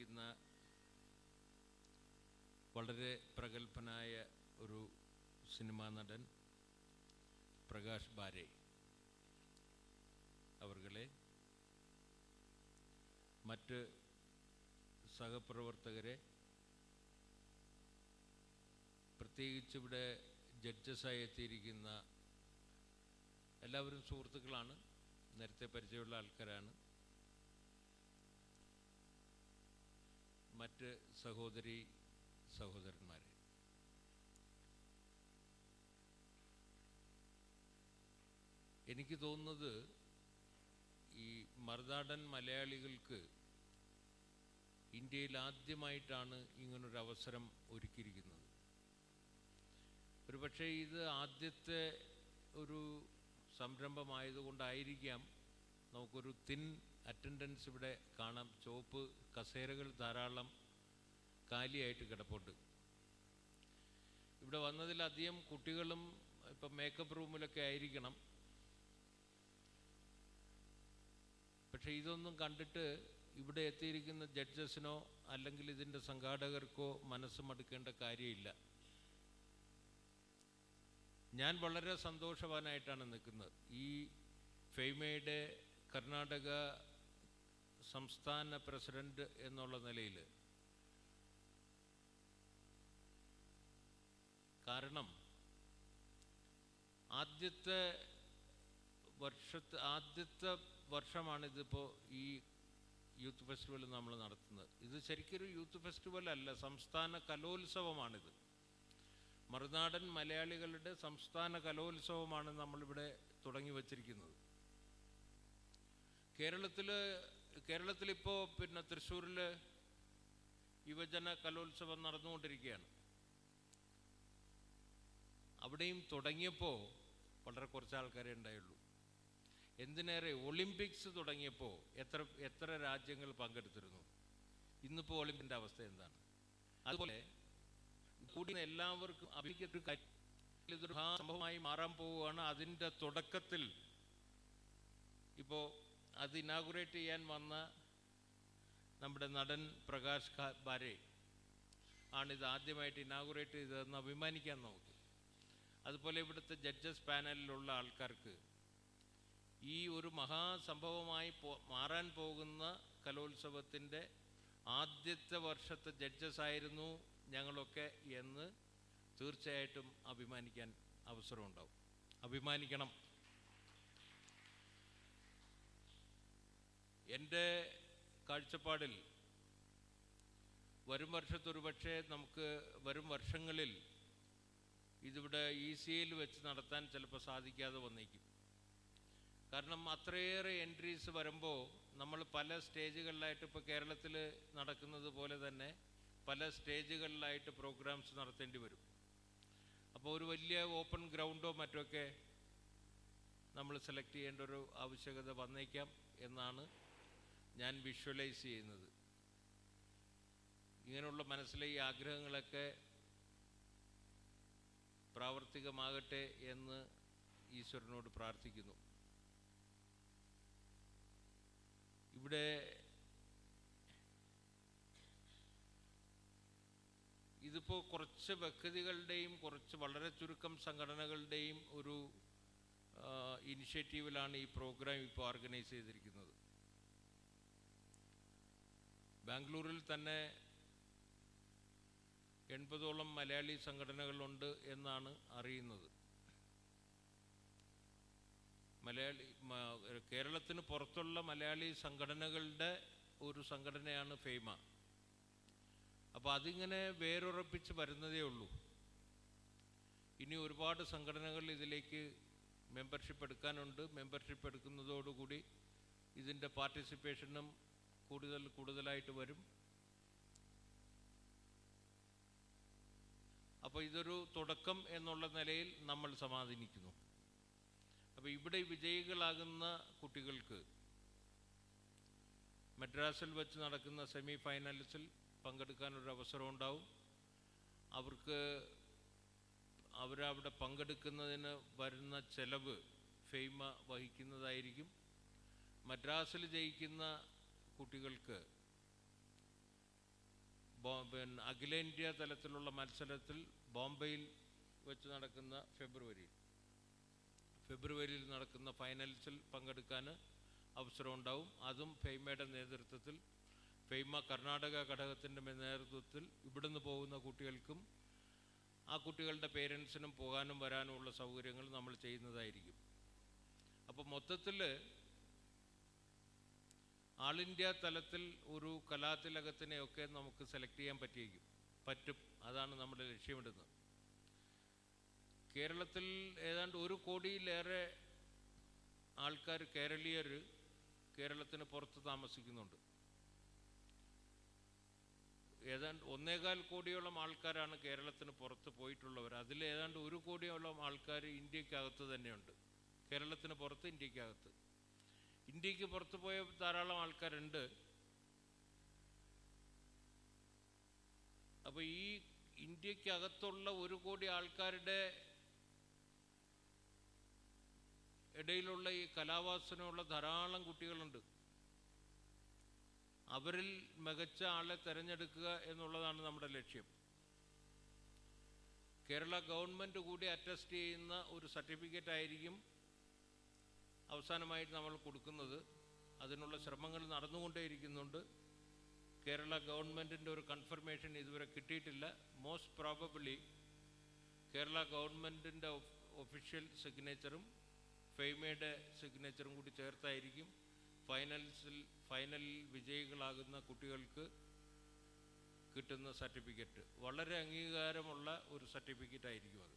എത്തിയിരിക്കുന്ന വളരെ പ്രഗത്ഭനായ ഒരു സിനിമാ നടൻ പ്രകാശ് ബാരെ അവർകളെ മറ്റ് സഹപ്രവർത്തകരെ പ്രത്യേകിച്ച് ഇവിടെ ജഡ്ജസായി എത്തിയിരിക്കുന്ന എല്ലാവരും സുഹൃത്തുക്കളാണ് നേരത്തെ പരിചയമുള്ള ആൾക്കാരാണ്. മറ്റ് സഹോദരി സഹോദരന്മാരെ. എനിക്ക് തോന്നുന്നത് ഈ മറുനാടൻ മലയാളികൾക്ക് ഇന്ത്യയിൽ ആദ്യമായിട്ടാണ് ഇങ്ങനൊരു അവസരം ഒരുക്കിയിരിക്കുന്നത്. ഒരുപക്ഷെ ഇത് ആദ്യത്തെ ഒരു സംരംഭമായതുകൊണ്ടായിരിക്കാം നമുക്കൊരു തിൻ അറ്റൻഡൻസ് ഇവിടെ കാണാം. ചുവപ്പ് കസേരകൾ ധാരാളം കാലിയായിട്ട് കിടപ്പുണ്ട്. ഇവിടെ വന്നതിലധികം കുട്ടികളും ഇപ്പം മേക്കപ്പ് റൂമിലൊക്കെ ആയിരിക്കണം. പക്ഷേ ഇതൊന്നും കണ്ടിട്ട് ഇവിടെ എത്തിയിരിക്കുന്ന ജഡ്ജസിനോ അല്ലെങ്കിൽ ഇതിന്റെ സംഘാടകർക്കോ മനസ്സ് മടുക്കേണ്ട കാര്യമില്ല. ഞാൻ വളരെ സന്തോഷവാനായിട്ടാണ് നിൽക്കുന്നത്. ഈ ഫെയ്മയുടെ കർണാടക സംസ്ഥാന പ്രസിഡന്റ് എന്നുള്ള നിലയിൽ. കാരണം ആദ്യത്തെ വർഷത്തെ ആദ്യത്തെ വർഷമാണിതിപ്പോൾ ഈ യൂത്ത് ഫെസ്റ്റിവൽ നമ്മൾ നടത്തുന്നത്. ഇത് ശരിക്കൊരു യൂത്ത് ഫെസ്റ്റിവൽ അല്ല സംസ്ഥാന കലോത്സവമാണിത്. മറുനാടൻ മലയാളികളുടെ സംസ്ഥാന കലോത്സവമാണ് നമ്മളിവിടെ തുടങ്ങി വച്ചിരിക്കുന്നത്. കേരളത്തിൽ കേരളത്തിലിപ്പോൾ പിന്നെ തൃശ്ശൂരിൽ യുവജന കലോത്സവം നടന്നുകൊണ്ടിരിക്കുകയാണ്. അവിടെയും തുടങ്ങിയപ്പോൾ വളരെ കുറച്ച് ആൾക്കാരെ ഉണ്ടായുള്ളൂ. എന്തിനേറെ ഒളിമ്പിക്സ് തുടങ്ങിയപ്പോൾ എത്ര എത്ര രാജ്യങ്ങൾ പങ്കെടുത്തിരുന്നു. ഇന്നിപ്പോൾ ഒളിമ്പിന്റെ അവസ്ഥ എന്താണ്? അതുപോലെ കൂടി എല്ലാവർക്കും ഇതൊരു സംഭവമായി മാറാൻ പോവുകയാണ്. അതിന്റെ തുടക്കത്തിൽ ഇപ്പോൾ അത് ഇനാഗുറേറ്റ് ചെയ്യാൻ വന്ന നമ്മുടെ നടൻ പ്രകാശ് ബാരെ ആണിത് ആദ്യമായിട്ട് ഇനാഗുറേറ്റ് ചെയ്തതെന്ന് അഭിമാനിക്കാൻ നമുക്ക്. അതുപോലെ ഇവിടുത്തെ ജഡ്ജസ് പാനലിലുള്ള ആൾക്കാർക്ക് ഈ ഒരു മഹാസംഭവമായി പോ മാറാൻ പോകുന്ന കലോത്സവത്തിന്റെ ആദ്യത്തെ വർഷത്തെ ജഡ്ജസ് ആയിരുന്നു ഞങ്ങളൊക്കെ എന്ന് തീർച്ചയായിട്ടും അഭിമാനിക്കാൻ അവസരമുണ്ടാവും. അഭിമാനിക്കണം. എന്റെ കാഴ്ചപ്പാടിൽ വരും വർഷത്തൊരു പക്ഷേ നമുക്ക് വരും വർഷങ്ങളിൽ ഇതിവിടെ ഇ സിയിൽ വെച്ച് നടത്താൻ ചിലപ്പോൾ സാധിക്കാതെ വന്നേക്കും. കാരണം അത്രയേറെ എൻട്രീസ് വരുമ്പോൾ നമ്മൾ പല സ്റ്റേജുകളിലായിട്ട് ഇപ്പോൾ കേരളത്തിൽ നടക്കുന്നത് പോലെ തന്നെ പല സ്റ്റേജുകളിലായിട്ട് പ്രോഗ്രാംസ് നടത്തേണ്ടി വരും. അപ്പോൾ ഒരു വലിയ ഓപ്പൺ ഗ്രൗണ്ടോ മറ്റൊക്കെ നമ്മൾ സെലക്ട് ചെയ്യേണ്ട ഒരു ആവശ്യകത വന്നേക്കാം എന്നാണ് ഞാൻ വിഷ്വലൈസ് ചെയ്യുന്നത്. ഇങ്ങനെയുള്ള മനസ്സിലെ ഈ ആഗ്രഹങ്ങളൊക്കെ പ്രാവർത്തികമാകട്ടെ എന്ന് ഈശ്വരനോട് പ്രാർത്ഥിക്കുന്നു. ഇവിടെ ഇതിപ്പോൾ കുറച്ച് വ്യക്തികളുടെയും കുറച്ച് വളരെ ചുരുക്കം സംഘടനകളുടെയും ഒരു ഇനിഷ്യേറ്റീവിലാണ് ഈ പ്രോഗ്രാം ഇപ്പോൾ ഓർഗനൈസ് ചെയ്തിരിക്കുന്നത്. ബാംഗ്ലൂരിൽ തന്നെ എൺപതോളം മലയാളി സംഘടനകളുണ്ട് എന്നാണ് അറിയുന്നത്. മലയാളി കേരളത്തിന് പുറത്തുള്ള മലയാളി സംഘടനകളുടെ ഒരു സംഘടനയാണ് ഫെയ്മ. അപ്പോൾ അതിങ്ങനെ വേരുറപ്പിച്ച് വരുന്നതേ ഉള്ളൂ. ഇനി ഒരുപാട് സംഘടനകൾ ഇതിലേക്ക് മെമ്പർഷിപ്പ് എടുക്കാനുണ്ട്. മെമ്പർഷിപ്പ് എടുക്കുന്നതോടുകൂടി ഇതിന്റെ പാർട്ടിസിപ്പേഷനും കൂടുതൽ കൂടുതലായിട്ട് വരും. അപ്പോൾ ഇതൊരു തുടക്കം എന്നുള്ള നിലയിൽ നമ്മൾ സമാധാനിക്കുന്നു. അപ്പോൾ ഇവിടെ വിജയികളാകുന്ന കുട്ടികൾക്ക് മദ്രാസിൽ വെച്ച് നടക്കുന്ന സെമി ഫൈനൽസിൽ പങ്കെടുക്കാനൊരു അവസരം ഉണ്ടാവും. അവർക്ക് അവരവിടെ പങ്കെടുക്കുന്നതിന് വരുന്ന ചെലവ് ഫെയ്മ വഹിക്കുന്നതായിരിക്കും. മദ്രാസിൽ ജയിക്കുന്ന കുട്ടികൾക്ക് പിന്നെ അഖിലേന്ത്യാ തലത്തിലുള്ള മത്സരത്തിൽ ബോംബെയിൽ വെച്ച് നടക്കുന്ന ഫെബ്രുവരി ഫെബ്രുവരിയിൽ നടക്കുന്ന ഫൈനൽസിൽ പങ്കെടുക്കാൻ അവസരമുണ്ടാവും. അതും ഫെയ്മയുടെ നേതൃത്വത്തിൽ ഫെയ്മ കർണാടക ഘടകത്തിന്റെ നേതൃത്വത്തിൽ ഇവിടുന്ന് പോകുന്ന കുട്ടികൾക്കും ആ കുട്ടികളുടെ പേരൻസിനും പോകാനും വരാനുമുള്ള സൗകര്യങ്ങൾ നമ്മൾ ചെയ്യുന്നതായിരിക്കും. അപ്പോൾ മൊത്തത്തിൽ ആൾ ഇന്ത്യ തലത്തിൽ ഒരു കലാതിലകത്തിനെയൊക്കെ നമുക്ക് സെലക്ട് ചെയ്യാൻ പറ്റിയേക്കും പറ്റും. അതാണ് നമ്മുടെ ലക്ഷ്യമിടുന്നത്. കേരളത്തിൽ ഏതാണ്ട് ഒരു കോടിയിലേറെ ആൾക്കാർ കേരളീയർ കേരളത്തിന് പുറത്ത് താമസിക്കുന്നുണ്ട്. ഏതാണ്ട് ഒന്നേകാൽ കോടിയോളം ആൾക്കാരാണ് കേരളത്തിന് പുറത്ത് പോയിട്ടുള്ളവർ. അതിൽ ഏതാണ്ട് ഒരു കോടിയോളം ആൾക്കാർ ഇന്ത്യക്കകത്ത് തന്നെയുണ്ട്. കേരളത്തിന് പുറത്ത് ഇന്ത്യക്കകത്ത്. ഇന്ത്യയ്ക്ക് പുറത്ത് പോയ ധാരാളം ആൾക്കാരുണ്ട്. അപ്പോൾ ഈ ഇന്ത്യക്കകത്തുള്ള ഒരു കോടി ആൾക്കാരുടെ ഇടയിലുള്ള ഈ കലാവാസനയുള്ള ധാരാളം കുട്ടികളുണ്ട്. അവരിൽ മികച്ച ആളെ തിരഞ്ഞെടുക്കുക എന്നുള്ളതാണ് നമ്മുടെ ലക്ഷ്യം. കേരള ഗവൺമെന്റ് കൂടി അറ്റസ്റ്റ് ചെയ്യുന്ന ഒരു സർട്ടിഫിക്കറ്റ് ആയിരിക്കും അവസാനമായിട്ട് നമ്മൾ കൊടുക്കുന്നത് അതിനുള്ള ശ്രമങ്ങൾ നടന്നുകൊണ്ടേയിരിക്കുന്നുണ്ട്. കേരള ഗവൺമെന്റിന്റെ ഒരു കൺഫർമേഷൻ ഇതുവരെ കിട്ടിയിട്ടില്ല. മോസ്റ്റ് പ്രോബബിളി കേരള ഗവൺമെന്റിന്റെ ഒഫീഷ്യൽ സിഗ്നേച്ചറും ഫെയ്മയുടെ സിഗ്നേച്ചറും കൂടി ചേർത്തായിരിക്കും. ഫൈനൽസിൽ ഫൈനലിൽ വിജയികളാകുന്ന കുട്ടികൾക്ക് കിട്ടുന്ന സർട്ടിഫിക്കറ്റ് വളരെ അംഗീകാരമുള്ള ഒരു സർട്ടിഫിക്കറ്റ് ആയിരിക്കും അത്.